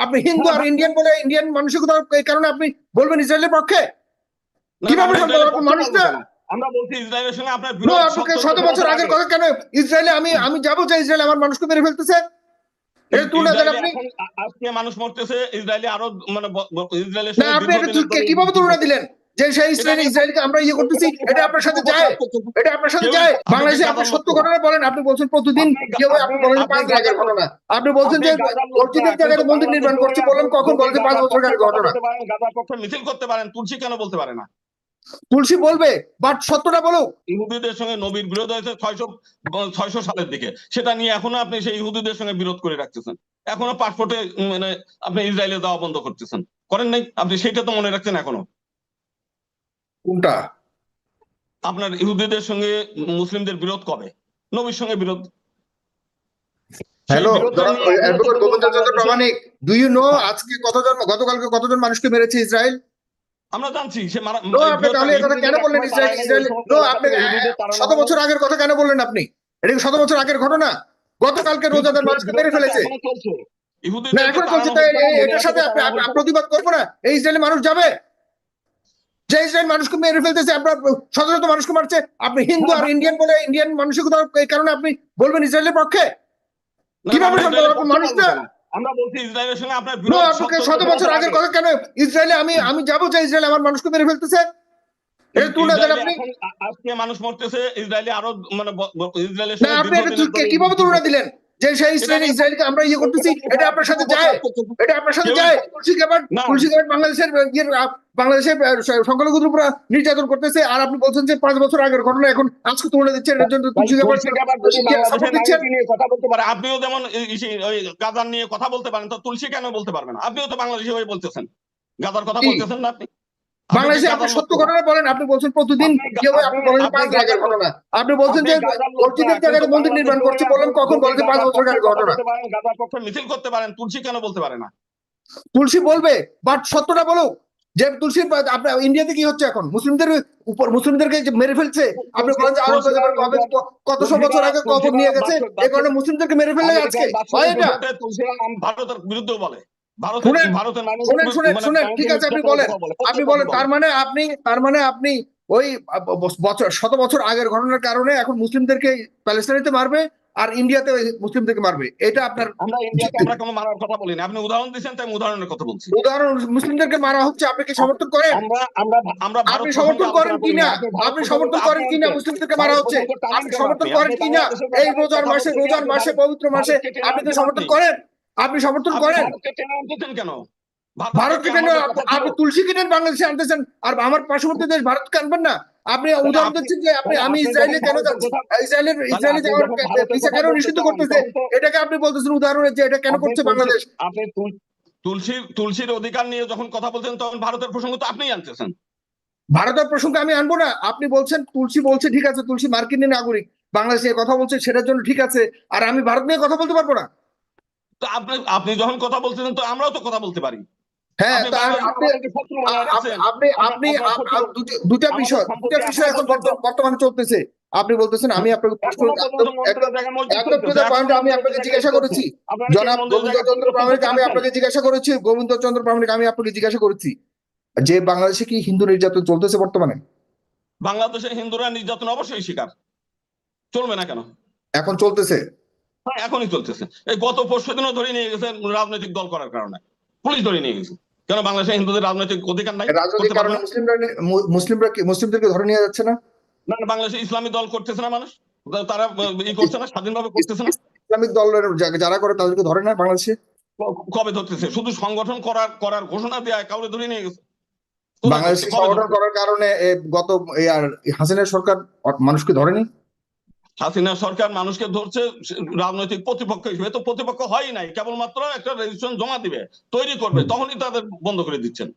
আপনি হিন্দু আর ইন্ডিয়ান বলে ইন্ডিয়ান মানসিকতা এই কারণে আপনি বলবেন ইসরায়েলের পক্ষে? কীভাবে মানুষটা- আমরা বলছি ইসরায়েলের সঙ্গে আপনার আপনাকে শত বছর আগের কথা কেন? ইসরায়েলে আমি আমি যাব যে ইসরায়েল আমার মানুষকে মেরে ফেলতেছে। আজকে মানুষ মরতেছে ইসরায়েলি আরও মানে ইসরায়েলের কীভাবে তুলনা দিলেন? যে সেই ইসরায়েল ইসরায়েলকে আমরা ইয়ে করতেছি এটা আপনার সাথে যায়। এটা আপনার সাথে যায়। বাংলাদেশে আপনি সত্য ঘটনা বলেন আপনি বলছেন প্রতিদিন কেউ আপনি বলেন পাঁচ দিন ঘটনা। আপনি বলছেন যে মসজিদের জায়গায় মন্দির নির্মাণ করছে বললেন কখন বলছে পাঁচ বছর আগের ঘটনা? গাজার পক্ষে মিছিল করতে পারেন তুলসী কেন বলতে পারে না? তুলসী বলবে বাট সত্যটা বলো ইহুদিদের সঙ্গে নবীর বিরোধ হয়েছে ছয়শো ছয়শো সালের দিকে। সেটা নিয়ে এখনও আপনি সেই ইহুদিদের সঙ্গে বিরোধ করে রাখতেছেন। এখনও পাসপোর্টে মানে আপনি ইসরায়েলে যাওয়া বন্ধ করতেছেন। করেন নাই? আপনি সেটা তো মনে রাখছেন এখনও। কোনটা? আপনার ইহুদিদের সঙ্গে মুসলিমদের বিরোধ কবে? নবীর সঙ্গে বিরোধ। Hello advocate Pramanik do you know আজকে কতজন গতকালকে কতজন মানুষকে মেরেছে ইসরায়েল? আমরা জানছি সে মারা- আপনি তাহলে কথা কেন বললেন ইসরায়েল ইসরায়েল নো আপনি শত বছর আগের কথা কেন বললেন আপনি? এটা কি শত বছর আগের ঘটনা? গতকালকে রোজাদার মানুষকে মেরে ফেলেছে। এখনও চলছে। এটার সাথে প্রতিবাদ করব না। এই ইসরায়েলি মানুষ যাবে? যে ইসরায়েল মানুষকে মেরে ফেলতেছে আপনার শত শত মানুষকে মারছে। আপনি হিন্দু আর ইন্ডিয়ান বলে ইন্ডিয়ান মানসিকতা এই কারণে আপনি বলবেন ইসরায়েলের পক্ষে? কীভাবে আমরা সম্ভব? ইসরায়েলের আপনি পক্ষে মানুষটা- না। আমরা বলছি ইসরায়েলের সঙ্গে আপনার আপনাকে শত বছর আগের কথা কেন? ইসরায়েলে আমি আমি যাব যে ইসরায়েল আমার মানুষকে মেরে ফেলতেছে। আজকে মানুষ মরতেছে ইসরায়েলি আরও মানে ইসরায়েলের কীভাবে তুলনা দিলেন? যে সেই ইসরায়েল ইসরায়েলকে আমরা ইয়ে করতেছি এটা আপনার সাথে যায়। এটা আপনার সাথে যায়। তুলসী তুলসী বাংলাদেশের সংখ্যালঘুদের উপর নির্যাতন করতেছে। আর আপনি বলছেন যে পাঁচ বছর আগের ঘটনা এখন আজকে তুলনা দিচ্ছেন এর জন্য তুলসী নিয়ে কথা বলতে পারে আপনিও যেমন গাজার নিয়ে কথা বলতে পারেন তো তুলসী কেন বলতে পারবেন? আপনিও তো বাংলাদেশি হয়ে বলতেছেন। গাজার কথা বলতেছেন না আপনি? বাংলাদেশে আপনি সত্য ঘটনা বলেন আপনি বলছেন প্রতিদিন আপনি বলেন পাঁচ লোক। ঘটনা। আপনি বলছেন যে মসজিদের জায়গায় মন্দির নির্মাণ করছে কখন বলছে পাঁচ গাজার বছর আগের ঘটনা? গাজার পক্ষে মিছিল করতে পারেন তুলসী কেন বলতে পারে না? তুলসী বলবে বাট সত্যটা বলো যে তুলসী আপনার ইন্ডিয়াতে কি হচ্ছে এখন? মুসলিমদের উপর মুসলিমদেরকে মেরে ফেলছে আপনি বলেন যে আরও কবে কতশো বছর আগে কবর নিয়ে গেছে এই কারণে মুসলিমদেরকে মেরে ফেললে আজকে। এটা? ভারতের বিরুদ্ধেও বলে। শুনেন, শুনেন শুনেন মানে শুনেন ঠিক আছে আপনি বলেন আপনি বলেন তার মানে মানে আপনি তার মানে আপনি ওই বছর শত বছর আগের ঘটনার কারণে এখন মুসলিমদেরকে প্যালেস্টাইনিতে মারবে আর ইন্ডিয়াতে মুসলিমদেরকে মারবে। এটা আপনার আমরা ইন্ডিয়াতে আমরা কোনো মারার কথা বলি না আপনি উদাহরণ দিচ্ছেন তাই উদাহরণের কথা বলছি। উদাহরণ মুসলিমদেরকে মারা হচ্ছে আপনি কি সমর্থন করেন? আমরা আমরা আমরা আপনি সমর্থন করেন কিনা? না। আপনি সমর্থন করেন কিনা আনছেন। মুসলিমদেরকে মারা হচ্ছে? আপনি সমর্থন করেন কিনা? এই রোজার মাসে রোজার মাসে পবিত্র মাসে আপনি তো সমর্থন করেন? আপনি সমর্থন করেন। ভারতকে কেন? ভারতকে আপনি। তুলসী কিনেন বাংলাদেশে আনতেছেন আর আমার পার্শ্ববর্তী দেশ ভারতকে আনবেন না। আপনি উদাহরণ দিচ্ছেন যে আপনি আমি ইসরায়েলে কেন যাচ্ছি? ইসরায়েলের ইসরায়েলে যাওয়ার ভিসা কেন নিষিদ্ধ করতেছে? এটাকে আপনি বলতেছেন উদাহরণে যে এটা কেন করছে বাংলাদেশ? আপনি তুল- তুলসীর অধিকার নিয়ে যখন কথা বলছেন তখন ভারতের প্রসঙ্গ তো আপনিই আনতেছেন। ভারতের প্রসঙ্গে আমি আনব না। আপনি বলছেন তুলসী বলছে ঠিক আছে তুলসী মার্কিন নাগরিক। বাংলাদেশ কথা বলছে সেটার জন্য ঠিক আছে। আর আমি ভারত নিয়ে কথা বলতে পারব না। তো আপনি আপনি যখন কথা বলছেন তো আমরাও তো কথা বলতে পারি। হ্যাঁ আপনি দুটি- বিষয় দুটা বিষয় এখন বর্তমানে চলতেছে। আপনি বলতেছেন আমি আপনাকে আমি আপনাকে জিজ্ঞাসা করেছি। জনাব গোবিন্দ চন্দ্র প্রামাণিক আমি আপনাকে জিজ্ঞাসা করেছি গোবিন্দ চন্দ্র প্রামাণিক আমি আপনাকে জিজ্ঞাসা করেছি যে বাংলাদেশে কি হিন্দু নির্যাতন চলতেছে বর্তমানে? বাংলাদেশে হিন্দুরা নির্যাতন অবশ্যই শিকার। চলবে না কেন? এখন চলতেছে। হ্যাঁ এখনই চলতেছে। এই গত পরশু দিনও ধরে নিয়ে গেছে রাজনৈতিক দল করার কারণে। পুলিশ ধরে নিয়ে গেছে। কেন বাংলাদেশে হিন্দুদের রাজনৈতিক অধিকার নাই? মুসলিমরা মুসলিমরা কি মুসলিমদেরকে ধরে নিয়ে যাচ্ছে না? না না, বাংলাদেশে ইসলামী দল করতেছে না মানুষ। তারা ই করছে না স্বাধীনভাবে করতেছে না। ইসলামিক দলের যারা করে তাদেরকে ধরে না বাংলাদেশে? কবে ধরতেছে? শুধু সংগঠন করার করার ঘোষণা দেওয়া কাউরে ধরে নিয়ে গেছে। বাংলাদেশে সংগঠন করার কারণে গত আর হাসিনা সরকার মানুষকে ধরেনি? হাসিনা সরকার মানুষকে ধরছে রাজনৈতিক প্রতিপক্ষ হিসেবে। তো প্রতিপক্ষ হয়ই নাই কেবলমাত্র একটা রেজিস্ট্রেশন জমা দিবে তৈরি করবে তখনই তাদের বন্ধ করে দিচ্ছেন।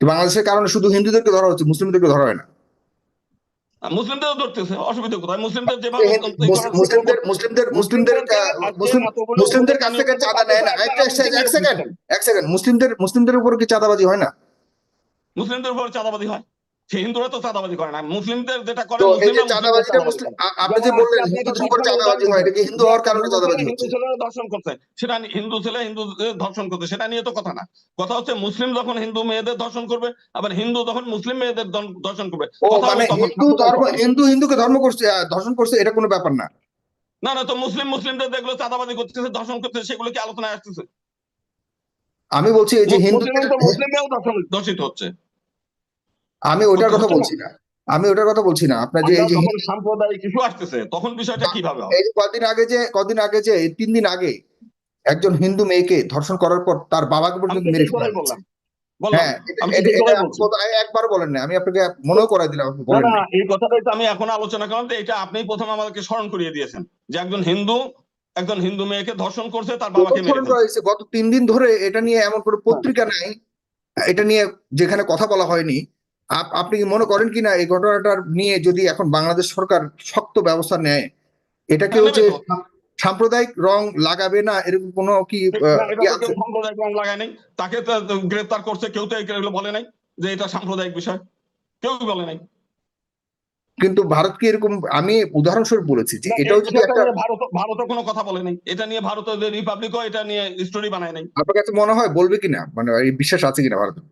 বাংলাদেশের কারণে শুধু হিন্দুদেরকে ধরা হচ্ছে মুসলিমদেরকে ধরা হয় না? আর ধরতেছে অসুবিধা কোথায় মুসলিমদের যেভাবে মুসলিমদের মুসলিমদের মুসলিমদের মুসলিমদের কাছ থেকে চাঁদা নেয় না। এক সেকেন্ড এক সেকেন্ড মুসলিমদের মুসলিমদের উপর কি চাঁদাবাজি হয় না? মুসলিমদের উপর চাঁদাবাদি হয়। হিন্দুরা তো চাঁদাবাজি করে না মুসলিমদের যেটা করে তো এই যে মুসলিমরা চাঁদাবাজিটা মুসলিমদের মুসলিম চাঁদাবাজি করে। আ- আপনি যে বললেন আজকে হিন্দুদের চাঁদাবাজি হয় এটা কি হিন্দু হওয়ার কারণে চাঁদাবাজি হচ্ছে? ধর্ষণ করছে সেটা হিন্দু ছেলে হিন্দু ধর্ষণ করছে সেটা নিয়ে তো কথা না। কথা হচ্ছে মুসলিম যখন হিন্দু মেয়েদের ধর্ষণ করবে আবার হিন্দু যখন মুসলিম মেয়েদের ধর্ষণ করবে মানে হিন্দু ধর্ম হিন্দু হিন্দুকে ধর্ম করছে ধর্ষণ করছে এটা কোনো ব্যাপার না। না না তো মুসলিম মুসলিমদের যেগুলো চাঁদাবাজি করতেছে ধর্ষণ করতেছে সেগুলো কি আলোচনায় আসতেছে? আমি বলছি এই যে হিন্দু ধর্ষিত হচ্ছে। আমি ওটার কথা বলছি না। আমি ওটার কথা বলছি না। আপনার যে এই যে সাম্প্রদায়িক কিছু আসতেছে তখন বিষয়টা কীভাবে এই যে কদিন আগে যে কদিন আগে যে তিন দিন আগে একজন হিন্দু মেয়েকে ধর্ষণ করার পর তার বাবাকে পর্যন্ত মেরে ফেলা হ্যাঁ একবার বলেন না আমি আপনাকে মনেও করাই দিলাম। এই কথাটাই তো আমি এখন আলোচনা করলাম এটা আপনি প্রথম আমাদেরকে স্মরণ করিয়ে দিয়েছেন যে একজন হিন্দু একজন হিন্দু মেয়েকে ধর্ষণ করছে তার বাবাকে মেরে। গত তিন দিন ধরে এটা নিয়ে এমন কোনো পত্রিকা নাই। এটা নিয়ে যেখানে কথা বলা হয়নি আপনি কি মনে করেন কিনা এই ঘটনাটার নিয়ে যদি এখন বাংলাদেশ সরকার শক্ত ব্যবস্থা নেয় এটা কি হচ্ছে সাম্প্রদায়িক রং লাগাবে না এরকম কোনো কি সাম্প্রদায়িক রং লাগায় নাই। তাকে তো গ্রেফতার করছে কেউ তো বলে নাই যে এটা সাম্প্রদায়িক বিষয়। কেউ বলে নাই। কিন্তু ভারত কি এরকম আমি উদাহরণস্বরূপ বলেছি যে এটাও যদি একটা নিয়ে ভারত কোনো কথা বলে নাই। এটা নিয়ে ভারতের যে রিপাবলিকও এটা নিয়ে স্টোরি বানায় নাই। আপনার কাছে মনে হয় বলবে কিনা? মানে এই বিশ্বাস আছে কিনা ভারতের?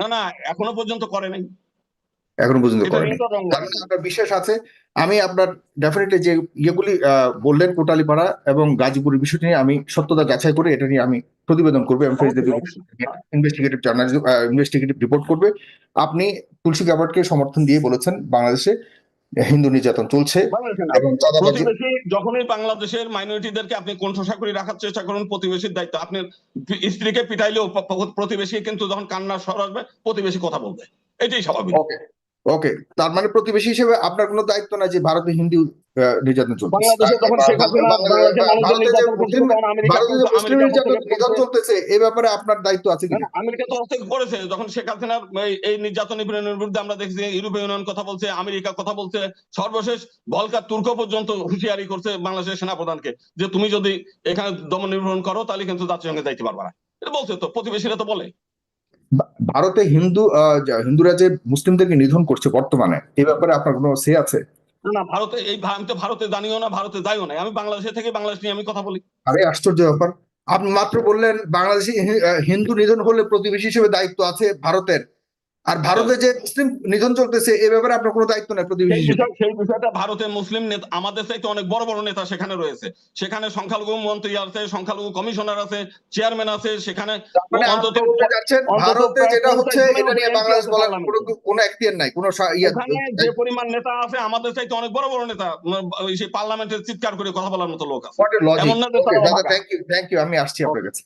না না এখনও পর্যন্ত করে নাই। এখনও পর্যন্ত করেনি আপনার বিশ্বাস আছে। আমি আপনার ডেফিনেটলি যে ইয়েগুলি বললেন কোটালিপাড়া এবং গাজীপুরের বিষয়টি নিয়ে আমি সত্যতা যাচাই করে এটা নিয়ে আমি প্রতিবেদন করব। এবং ইনভেস্টিগেটিভ জার্নালিজম ইনভেস্টিগেটিভ রিপোর্ট করবে। আপনি তুলসী গাবার্ডকে সমর্থন দিয়ে বলেছেন বাংলাদেশে। হিন্দু নির্যাতন চলছে। এবং প্রতিবেশী যখনই বাংলাদেশের মাইনরিটিদেরকে আপনি কণ্ঠসা করে রাখার চেষ্টা করুন প্রতিবেশীর দায়িত্ব। আপনি স্ত্রীকে পিটাইলেও প্রতিবেশী কিন্তু যখন কান্না স্বর আসবে প্রতিবেশী কথা বলবে। এটাই স্বাভাবিক। ওকে তার মানে প্রতিবেশী হিসেবে আপনার কোনো দায়িত্ব না যে ভারতে হিন্দু নির্যাতন চলতেছে। এই ব্যাপারে আপনার দায়িত্ব আছে না, আমেরিকা তো হস্তে করেছে যখন শেখ হাসিনার এই- নির্যাতন নিপীড়নের বিরুদ্ধে আমরা দেখছি ইউরোপীয় ইউনিয়ন কথা বলছে আমেরিকা কথা বলছে সর্বশেষ তুর্ক পর্যন্ত হুঁশিয়ারি করছে বাংলাদেশের সেনাপ্রধানকে যে তুমি যদি এখানে দমন নিপীড়ন করো তাহলে কিন্তু জাতিসংঘে যাইতে পারবা না। এটা বলছে তো প্রতিবেশীরা তো বলে। ভারতে হিন্দু হিন্দুরা যে মুসলিমদেরকে নিধন করছে বর্তমানে এই ব্যাপারে আপনার কোনো সে আছে? না, ভারতে এই আমি তো ভারতে জানিও না ভারতে যাইও না। আমি বাংলাদেশে থেকে বাংলাদেশ নিয়ে আমি কথা বলি। আরে আশ্চর্য ব্যাপার। আপনি মাত্র বললেন বাংলাদেশি হিন্দু নিধন হলে প্রতিবেশী হিসেবে দায়িত্ব আছে ভারতের। আর ভারতে যে মুসলিম নিধন চলতেছে এই ব্যাপারে আপনার কোনো দায়িত্ব নাই প্রতিবেশী সেই বিষয়টা ভারতের মুসলিম নেতা আমাদের চাইতে অনেক বড় বড় নেতা সেখানে রয়েছে। সেখানে সংখ্যালঘু মন্ত্রী আছে সংখ্যালঘু কমিশনার আছে চেয়ারম্যান আছে সেখানে মানে অন্তত ভারতে যেটা হচ্ছে এটা নিয়ে বাংলাদেশ বলার কোনো এখতিয়ার নাই কোনো যে পরিমাণ নেতা আছে আমাদের চাইতে অনেক বড় বড় নেতা সেই পার্লামেন্টের চিৎকার করে কথা বলার মতো লোক আছে। এ এমন না। থ্যাংক ইউ থ্যাংক ইউ আমি আসছি আপনার কাছে।